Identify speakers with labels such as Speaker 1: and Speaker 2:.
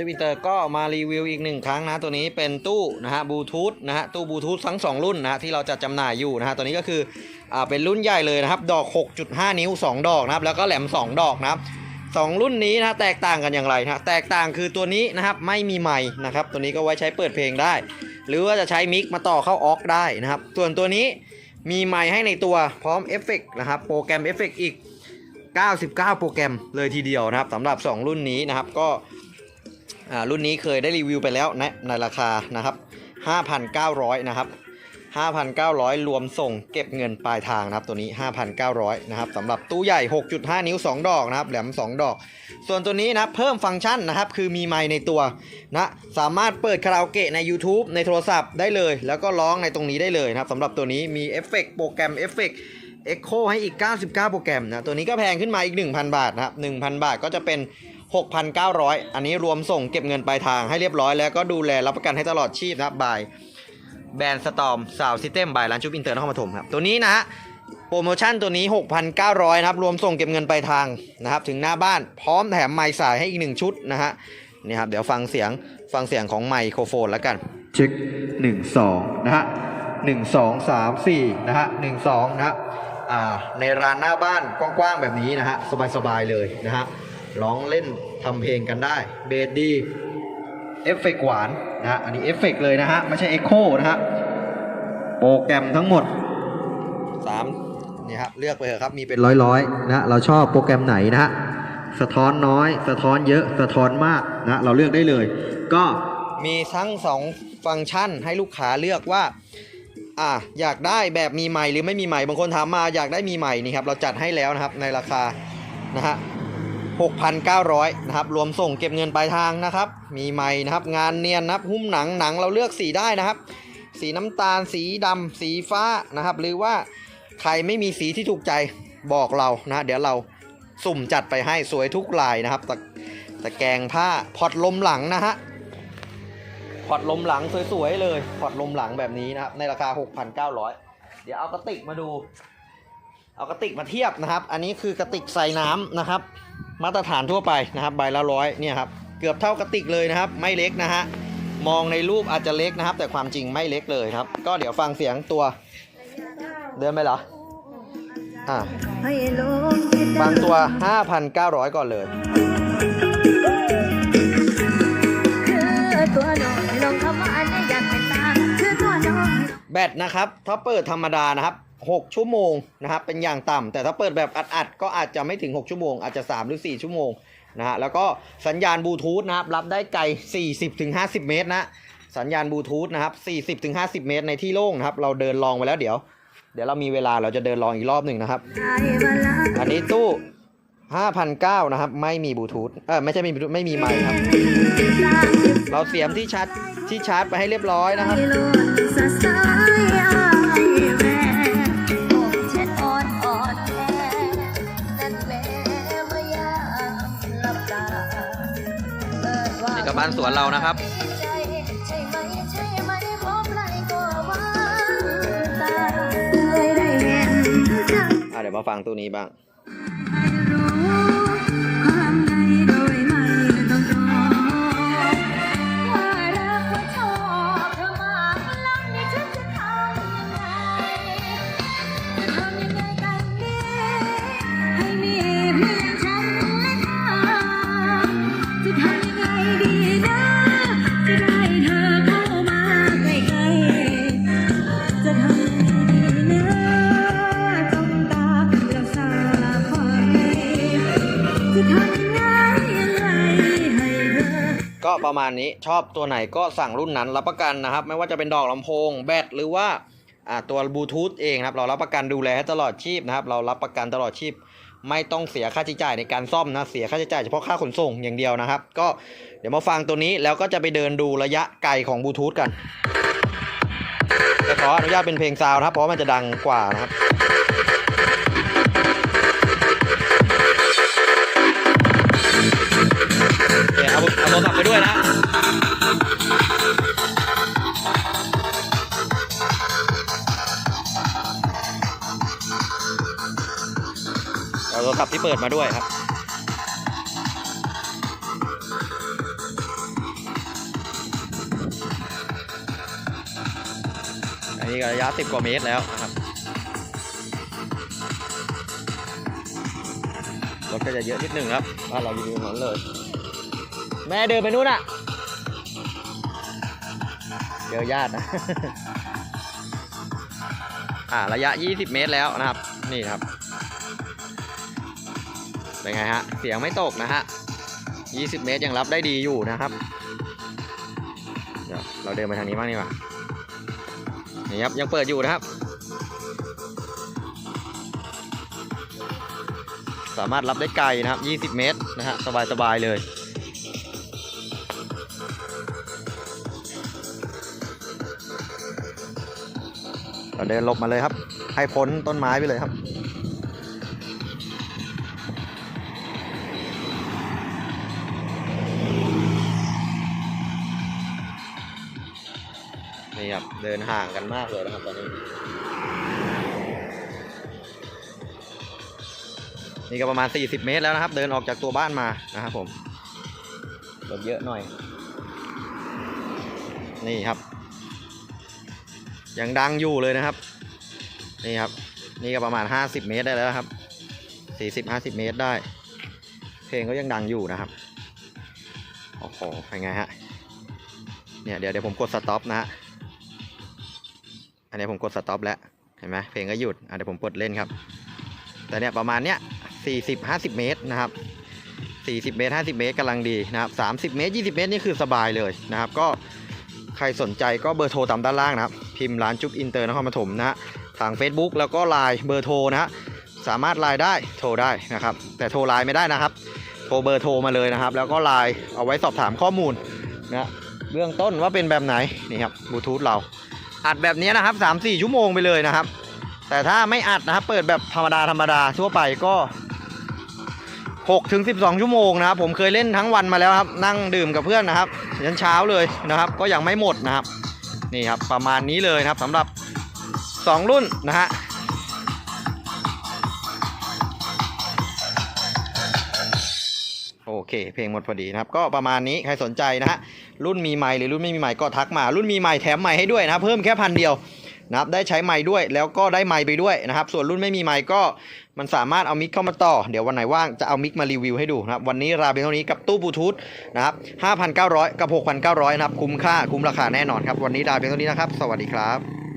Speaker 1: วัสดีครับวันเตอร์ก็มารีวิวอีกหนึ่งครั้งนะตัวนี้เป็นตู้นะฮะบลูทูธนะฮะตู้บลูทูธทั้งสองรุ่นนะฮะที่เราจะจำหน่ายอยู่นะฮะตัวนี้ก็คืออ่าเป็นรุ่นใหญ่เลยนะครับดอก 6.5 นิ้ว 2 ดอกนะครับแล้วก็แหลม 2 ดอกนะครับสองรุ่นนี้นะแตกต่างกันอย่างไรนะแตกต่างคือตัวนี้นะครับไม่มีไมค์นะครับตัวนี้ก็ไว้ใช้เปิดเพลงได้ หรือว่าจะใช้มิกมาต่อเข้าออกได้นะครับส่วนตัวนี้มีไมค์ให้ในตัวพร้อมเอฟเฟกต์นะครับโปรแกรมเอฟเฟกต์อีก 99 โปรแกรมเลยทีเดียวนะครับสำหรับ 2 รุ่นนี้นะครับก็ รุ่นนี้เคยได้รีวิวไปแล้วในในราคานะครับ 5,900 นะครับ 5,900 รวมส่งเก็บเงินปลายทางนะครับตัวนี้ 5,900 นะครับสำหรับตู้ใหญ่ 6.5 นิ้ว 2 ดอกนะครับแหลม 2 ดอก ส่วนตัวนี้นะเพิ่มฟังก์ชันนะครับ คือมีไมค์ในตัวนะสามารถเปิดคาราโอเกะใน YouTube ในโทรศัพท์ได้เลย แล้วก็ร้องในตรงนี้ได้เลยนะครับสำหรับตัวนี้มีเอฟเฟกต์โปรแกรมเอฟเฟกต์ Echo ให้อีก 99 โปรแกรมนะตัวนี้ก็แพงขึ้นมาอีก 1,000 บาทนะครับ1,000 บาทก็จะเป็น 6,900 อันนี้รวมส่งเก็บเงินปลายทางให้เรียบร้อยแล้วก็ดูแลรับประกันให้ตลอดชีพนะครับบายแบรนด์สตอมสาวซิสเต็มบายร้านชุบอินเตอร์นครปฐมครับ ตัวนี้นะฮะโปรโมชั่นตัวนี้ 6,900นะครับรวมส่งเก็บเงินปลายทางนะครับถึงหน้าบ้านพร้อมแถมไมค์สายให้อีก1ชุดนะฮะนี่ครับเดี๋ยวฟังเสียงฟังเสียงของไมโครโฟนแล้วกัน เช็ค 1 2 นะฮะ 1 2 3 4 นะฮะ 1 2 นะฮะในร้านหน้าบ้านกว้างๆแบบนี้นะฮะ สบายๆเลยนะฮะ ร้องเล่นทำเพลงกันได้ เบสดี เอฟเฟกต์หวานนะฮะ อันนี้เอฟเฟกต์เลยนะฮะ ไม่ใช่เอ็กโคนะฮะ โปรแกรมทั้งหมด3นี่ครับเลือกไปเถอะครับ มีเป็นร้อยๆนะฮะเราชอบโปรแกรมไหนนะฮะ สะท้อนน้อย สะท้อนเยอะ สะท้อนมากนะ เราเลือกได้เลย ก็มีทั้ง 2 ฟังก์ชันให้ลูกค้าเลือกว่าอะอยากได้แบบมีใหม่หรือไม่มีใหม่บางคนถามมาอยากได้มีใหม่นี่ครับเราจัดให้แล้วนะครับในราคานะฮะ 6,900นะครับรวมส่งเก็บเงินปลายทางนะครับ มีใหม่นะครับ งานเนียนนะครับ หุ้มหนังหนังเราเลือกสีได้นะครับ สีน้ำตาลสีดำสีฟ้านะครับ หรือว่าใครไม่มีสีที่ถูกใจบอกเรานะเดี๋ยวเราสุ่มจัดไปให้สวยทุกลายนะครับตะตะแกงผ้าพอดลมหลังนะฮะพอร์ตลมหลังสวยๆเลยพอร์ตลมหลังแบบนี้นะครับในราคา 6,900 เดี๋ยวเอากระติกมาดู เอากระติกมาเทียบนะครับ อันนี้คือกระติกใส่น้ำนะครับ มาตรฐานทั่วไปนะครับใบละร้อยเนี่ยครับเกือบเท่ากระติกเลยนะครับ ไม่เล็กนะฮะมองในรูปอาจจะเล็กนะครับ แต่ความจริงไม่เล็กเลยครับ ก็เดี๋ยวฟังเสียงตัวเดินไปเหรออ่า
Speaker 2: ให้ลงคิด
Speaker 1: บางตัว 5,900 ก่อนเลย
Speaker 2: คือตัวน้องลองคำว่าอันนี้อยากเป็นตาคือตัวน้อง
Speaker 1: แบตนะครับ ถ้าเปิดธรรมดานะครับ 6 ชั่วโมงนะครับเป็นอย่างต่ำแต่ถ้าเปิดแบบอัดๆก็อาจจะไม่ถึง 6 ชั่วโมง อาจจะ 3 หรือ 4 ชั่วโมงนะฮะแล้วก็สัญญาณบลูทูธนะครับรับได้ไกล 40-50 เมตรนะสัญญาณบลูทูธนะครับ40-50 เมตรในที่โล่งนะครับ เราเดินลองไปแล้วเดี๋ยว เดี๋ยวเรามีเวลาเราจะเดินลองอีกรอบหนึ่งนะครับ อันนี้ตู้5,900นะครับ ไม่มีบลูทูธเออไม่ใช่ไม่มีไม่มีไมค์ครับ เราเสียมที่ชาร์จที่ชาร์จไปให้เรียบร้อยนะครับ
Speaker 2: บ้า
Speaker 1: นสวนเรานะครับ
Speaker 2: เคยได้เห็นจัง
Speaker 1: อะเดี๋ยวมาฟังตู้นี้บ้าง
Speaker 2: ก็
Speaker 1: ประมาณนี้ชอบตัวไหนก็สั่งรุ่นนั้นรับประกันนะครับ ไม่ว่าจะเป็นดอกลำโพงแบตหรือว่าตัวบลูทูธเองครับเรารับประกันดูแลให้ตลอดชีพนะครับ เรารับประกันตลอดชีพ ไม่ต้องเสียค่าใช้จ่ายในการซ่อมนะเสียค่าใช้จ่ายเฉพาะค่าขนส่งอย่างเดียวนะครับ ก็เดี๋ยวมาฟังตัวนี้แล้วก็จะไปเดินดูระยะไกลของบลูทูธกันขออนุญาตเป็นเพลงซาวน์นะครับเพราะมันจะดังกว่านะครับ โทรศัพท์ที่เปิดมาด้วยครับอันนี้ระยะสิบกว่าเมตรแล้วนะครับรถก็จะเยอะนิดหนึ่งครับบ้านเราอยู่ตรงนั้นเลย แม่เดินไปนู่นอะเจอญาตินะอ่าระยะ 20 เมตรแล้วนะครับ นี่ครับ เป็นไงฮะ เสียงไม่ตกนะฮะ 20 เมตรยังรับได้ดีอยู่นะครับเดี๋ยวเราเดินไปทางนี้บ้างดีกว่านี่ครับยังเปิดอยู่นะครับ สามารถรับได้ไกลนะครับ 20 เมตรนะฮะสบายๆเลยเราเดินหลบมาเลยครับ ให้พ้นต้นไม้ไปเลยครับ นี่ครับ เดินห่างกันมากเลยนะครับตอนนี้ นี่ก็ประมาณ 40 เมตรแล้วนะครับ เดินออกจากตัวบ้านมานะครับผมรถเยอะหน่อย นี่ครับ ยังดังอยู่เลยนะครับ นี่ครับ นี่ก็ประมาณ 50 เมตรได้แล้วครับ 40 50 เมตรได้ เพลงก็ยังดังอยู่นะครับ โอ้โหเป็นไงฮะเนี่ยเดี๋ยวเดี๋ยวผมกดสต็อปนะฮะ อันนี้ผมกดสต็อปแล้วเห็นไหมเพลงก็หยุดเดี๋ยวผมกดเล่นครับ แต่เนี่ยประมาณเนี้ย40 50 เมตรนะครับ 40 เมตร 50 เมตรกำลังดีนะครับ30 เมตร 20 เมตรนี่คือสบายเลยนะครับ ก็ใครสนใจก็เบอร์โทรตามด้านล่างนะครับ พิมพ์ร้านจุ๊บอินเตอร์นครปฐมนะฮะทาง Facebook แล้วก็ไลน์เบอร์โทรนะฮะสามารถไลน์ได้โทรได้นะครับ แต่โทรไลน์ไม่ได้นะครับ โทรเบอร์โทรมาเลยนะครับ แล้วก็ไลน์เอาไว้สอบถามข้อมูลนะเบื้องต้นว่าเป็นแบบไหนนี่ครับบลูทูธเรา อัดแบบนี้นะครับ3-4ชั่วโมงไปเลยนะครับ แต่ถ้าไม่อัดนะครับ เปิดแบบธรรมดาธรรมดาทั่วไปก็6ถึง12ชั่วโมงนะครับ ผมเคยเล่นทั้งวันมาแล้วครับ นั่งดื่มกับเพื่อนนะครับยันเช้าเลยนะครับ ก็ยังไม่หมดนะครับ นี่ครับประมาณนี้เลยนะครับสำหรับ 2 รุ่นนะฮะ เค เพลงหมดพอดีนะครับ ก็ประมาณนี้ใครสนใจนะฮะรุ่นมีไมค์หรือรุ่นไม่มีไมค์ก็ทักมา รุ่นมีไมค์แถมไมค์ให้ด้วยนะครับเพิ่มแค่พันเดียวนะครับได้ใช้ไมค์ด้วยแล้วก็ได้ไมค์ไปด้วยนะครับ ส่วนรุ่นไม่มีไมค์ก็มันสามารถเอามิกเข้ามาต่อ เดี๋ยววันไหนว่างจะเอามิกมารีวิวให้ดูนะครับ วันนี้ลาเพียงเท่านี้กับตู้บลูทูธนะครับ5,900 กับ 6,900 นะครับ คุ้มค่าคุ้มราคาแน่นอนครับ วันนี้ลาเพียงเท่านี้นะครับ สวัสดีครับ